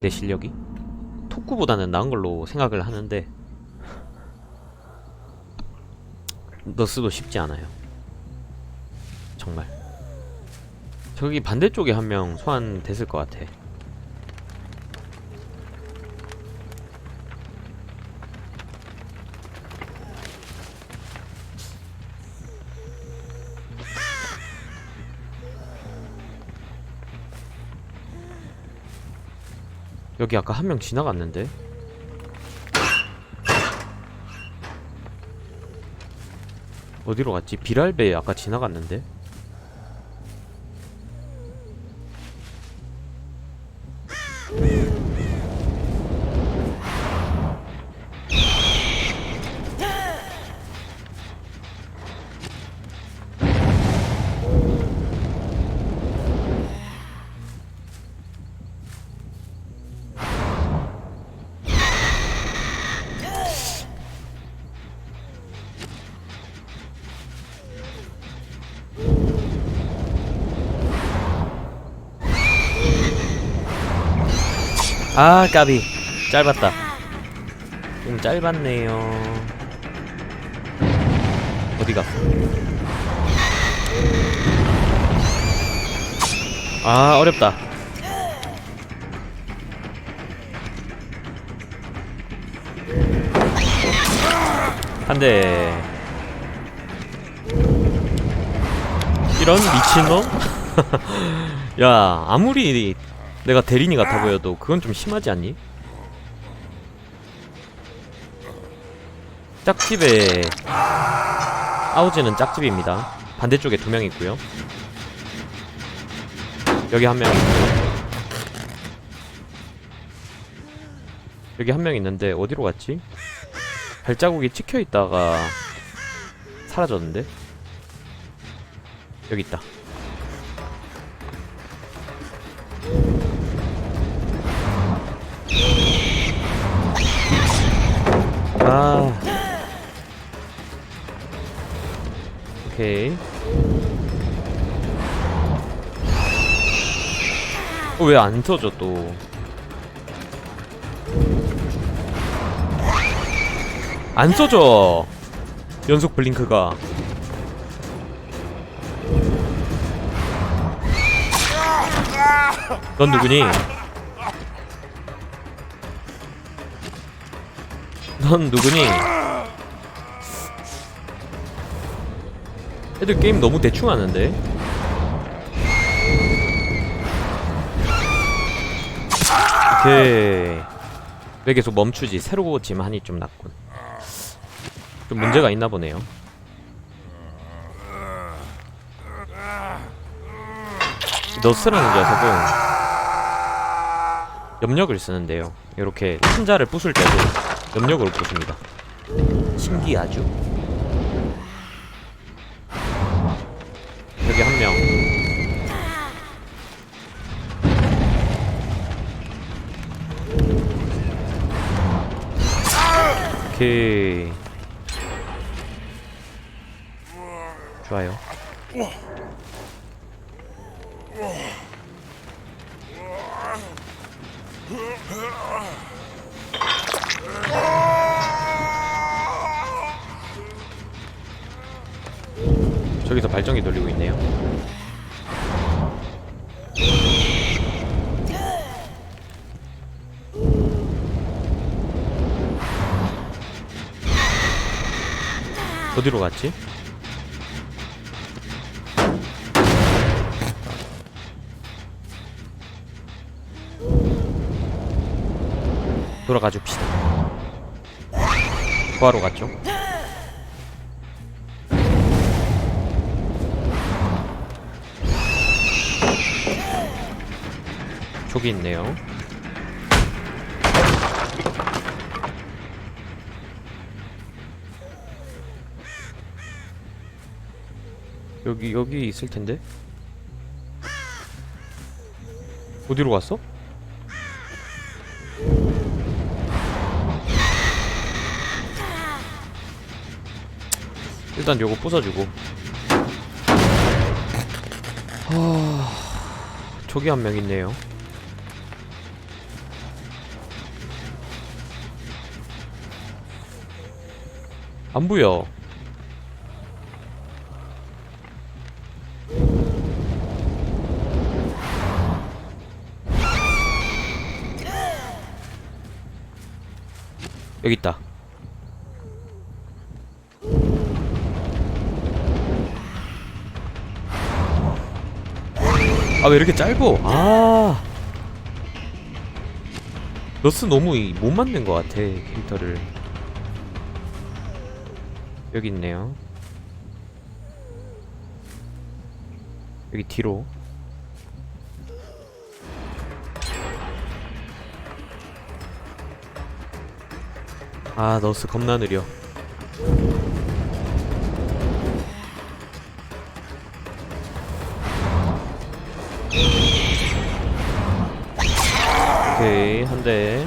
내 실력이 토쿠보다는 나은 걸로 생각을 하는데 너스도 쉽지 않아요. 정말. 저기 반대쪽에 한 명 소환됐을 것 같아. 여기 아까 한 명 지나갔는데? 어디로 갔지? 비랄베 아까 지나갔는데? 아 까비. 짧았다. 좀 짧았네요. 어디 갔어 아 어렵다. 한대. 이런 미친놈? 야 아무리 내가 대리니 같아 보여도 그건 좀 심하지 않니? 짝집에 아우지는 짝집입니다. 반대쪽에 두 명 있고요. 여기 한 명 있고요. 여기 한 명 있는데 어디로 갔지? 발자국이 찍혀 있다가 사라졌는데? 여기 있다. 아. 오케이. 어, 왜안 터져 또? 안 써져. 연속 블링크가. 넌 누구니? 넌 누구니? 애들 게임 너무 대충 하는데? 오케이 왜 계속 멈추지? 새로 지만이 좀 났군 좀 문제가 있나 보네요 너스라는 녀석은 염력을 쓰는데요 이렇게 천자를 부술 때도 염력으로 부숩니다 신기하죠? 여기 한 명. 오케이. 좋아요. 저기서 발전기 돌리고 있네요. 어디로 갔지? 돌아가 줍시다. 구하러 갔죠? 저기 있네요. 여기 여기 있을 텐데. 어디로 갔어? 일단 요거 부숴주고. 하... 저기 한 명 있네요. 안 보여. 여기 있다. 아 왜 이렇게 짧어? 아 너스 너무 이- 못 만든 것 같아 캐릭터를 여기 있네요. 여기 뒤로. 아 너스 겁나 느려. 오케이 한 대.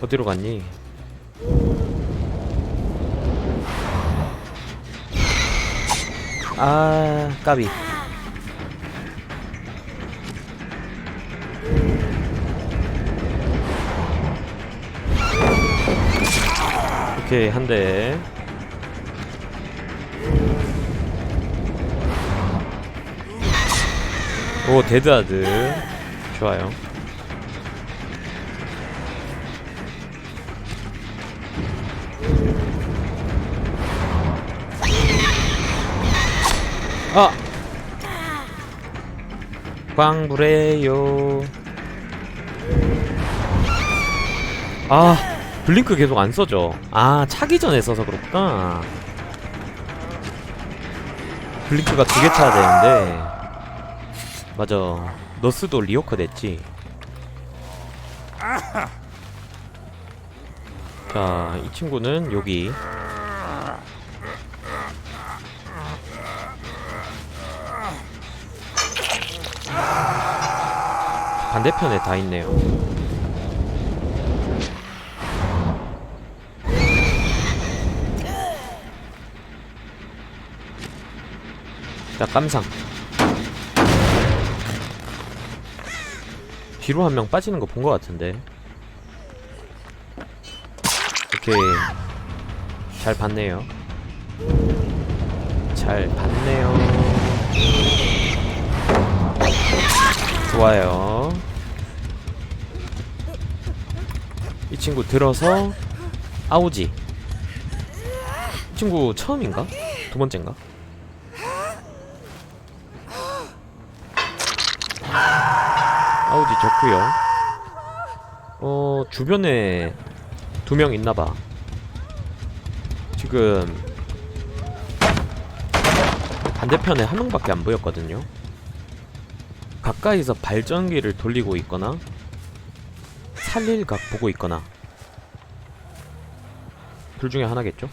어디로 갔니? 아 까비. 오케이 한대. 오 데드하드. 좋아요 아. 광불해요. 아 블링크 계속 안 써져. 아 차기 전에 써서 그렇구나 블링크가 두 개 차야 되는데. 맞아. 너스도 리오커 됐지. 자 이 친구는 여기 반대편에 다 있네요. 자 깜상. 뒤로 한 명 빠지는 거본거 같은데. 오케이. 잘 봤네요. 잘 봤네요. 좋아요 이 친구 들어서 아우지 이 친구 처음인가? 두 번째인가? 아우지 좋구요 어 주변에 두 명 있나봐 지금 반대편에 한 명밖에 안 보였거든요 가까이서 발전기를 돌리고 있거나 살릴 각 보고 있거나 둘 중에 하나겠죠?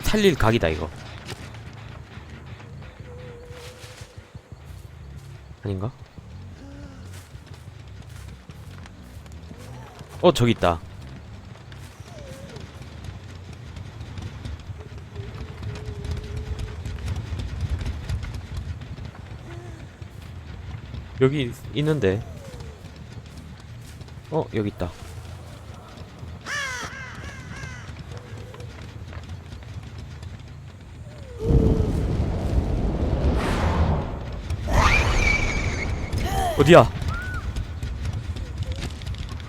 살릴 각이다 이거 아닌가? 어 저기 있다 여기 있- 있는데. 어 여기 있다. 어디야?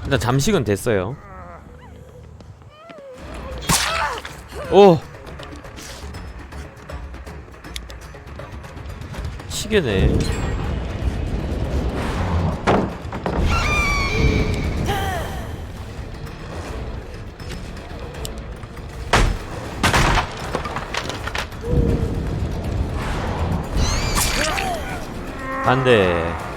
일단 잠식은 됐어요. 오! 시계네 안돼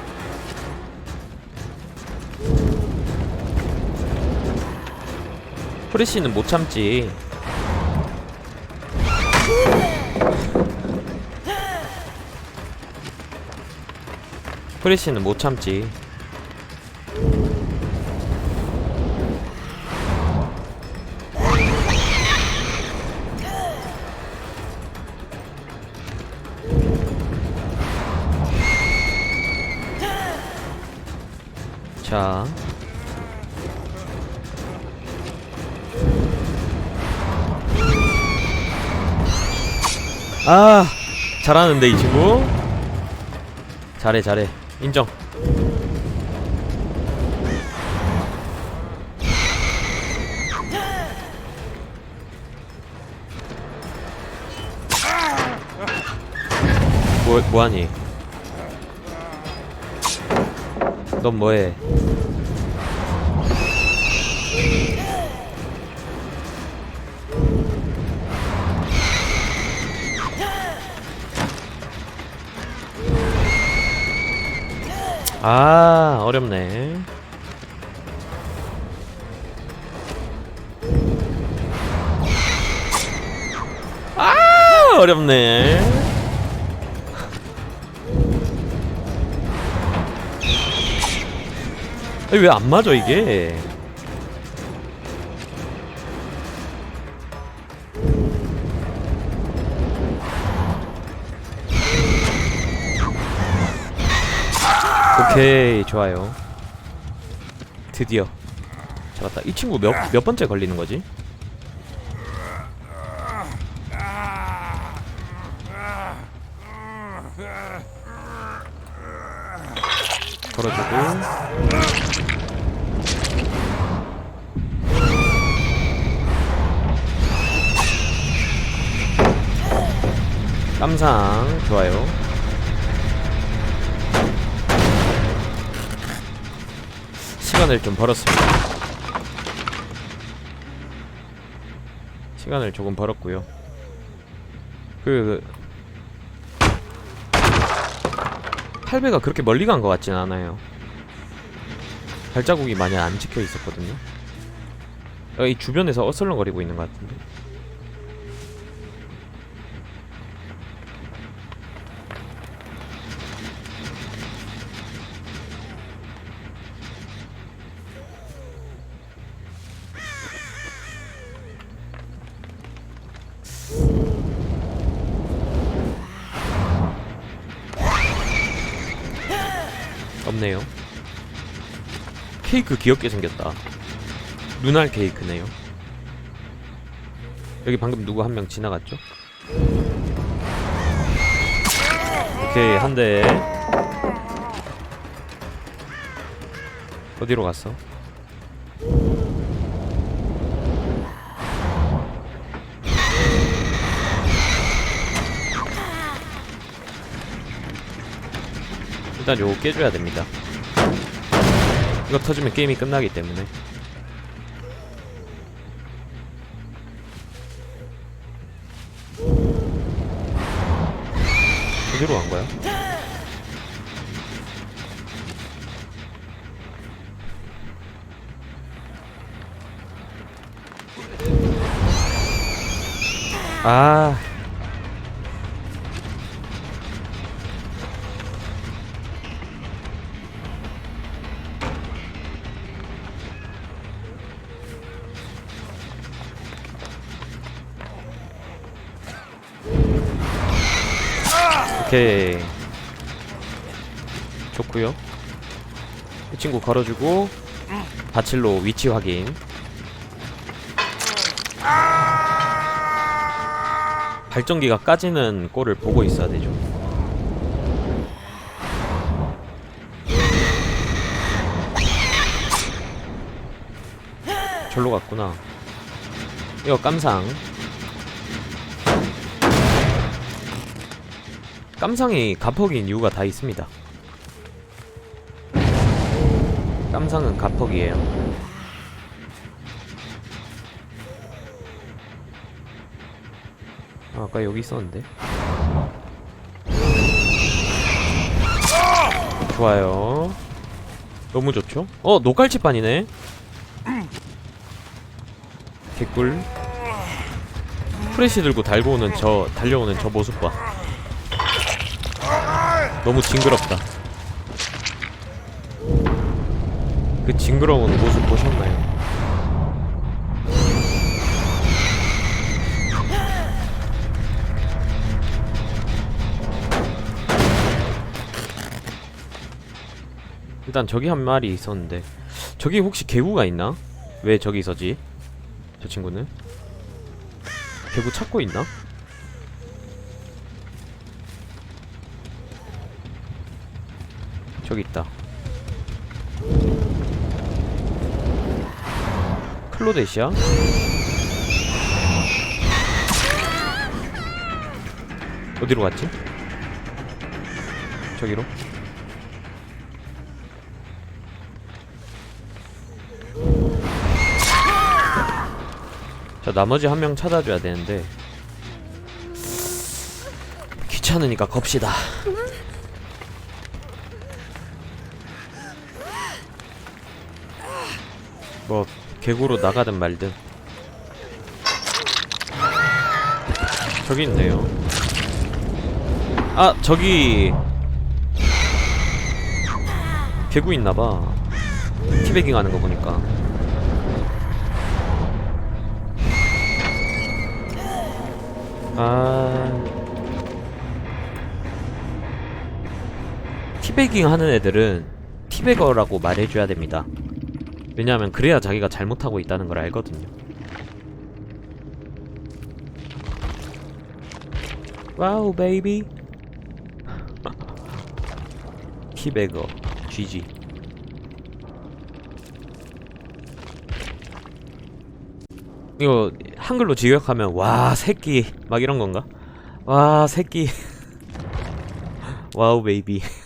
프레시는 못 참지. 프레시는 못 참지 자. 아, 잘하는데 이 친구. 잘해, 잘해. 인정. 뭐, 뭐하니? 넌 뭐해? 아, 어렵네. 아, 어렵네. 왜 안 맞아 이게? 오케이 좋아요. 드디어 잡았다. 이 친구 몇 몇 번째 걸리는 거지? 걸어주고. 깜상 좋아요. 시간을 좀 벌었습니다. 시간을 조금 벌었고요. 그 8배가 그렇게 멀리 간 것 같진 않아요. 발자국이 많이 안 찍혀 있었거든요. 어, 이 주변에서 어슬렁거리고 있는 것 같은데 케이크 귀엽게 생겼다. 눈알 케이크네요. 여기 방금 누구 한 명 지나갔죠? 오케이 한 대. 어디로 갔어? 일단 요거 깨줘야 됩니다. 이거 터지면 게임이 끝나기 때문에. 어디로 간 거야? 아. 오케이. 좋구요. 이 친구 걸어주고 바칠로 위치 확인. 발전기가 까지는 꼴을 보고 있어야 되죠. 절로 갔구나. 이거 깜상 깜상이 가퍽인 이유가 다 있습니다. 깜상은 가퍽이에요. 아, 아까 여기 있었는데. 좋아요. 너무 좋죠? 어, 노깔치판이네. 개꿀. 프레시 들고 달고 오는 저 달려오는 저 모습 봐. 너무 징그럽다. 그 징그러운 모습 보셨나요? 일단 저기 한 마리 있었는데 저기 혹시 개구가 있나? 왜 저기 있었지? 저 친구는? 개구 찾고 있나? 저기 있다 클로데시아? 어디로 갔지? 저기로? 자 나머지 한 명 찾아줘야 되는데 귀찮으니까 겁시다 뭐 개구로 나가든 말든. 저기 있네요. 아 저기. 개구 있나봐. 티베깅 하는 거 보니까. 아. 티베깅 하는 애들은 티베거라고 말해줘야 됩니다 왜냐하면 그래야 자기가 잘못하고 있다는 걸 알거든요. 와우 베이비. 티베거 GG 이거 한글로 직역하면 와 새끼 막 이런 건가? 와 새끼. 와우 베이비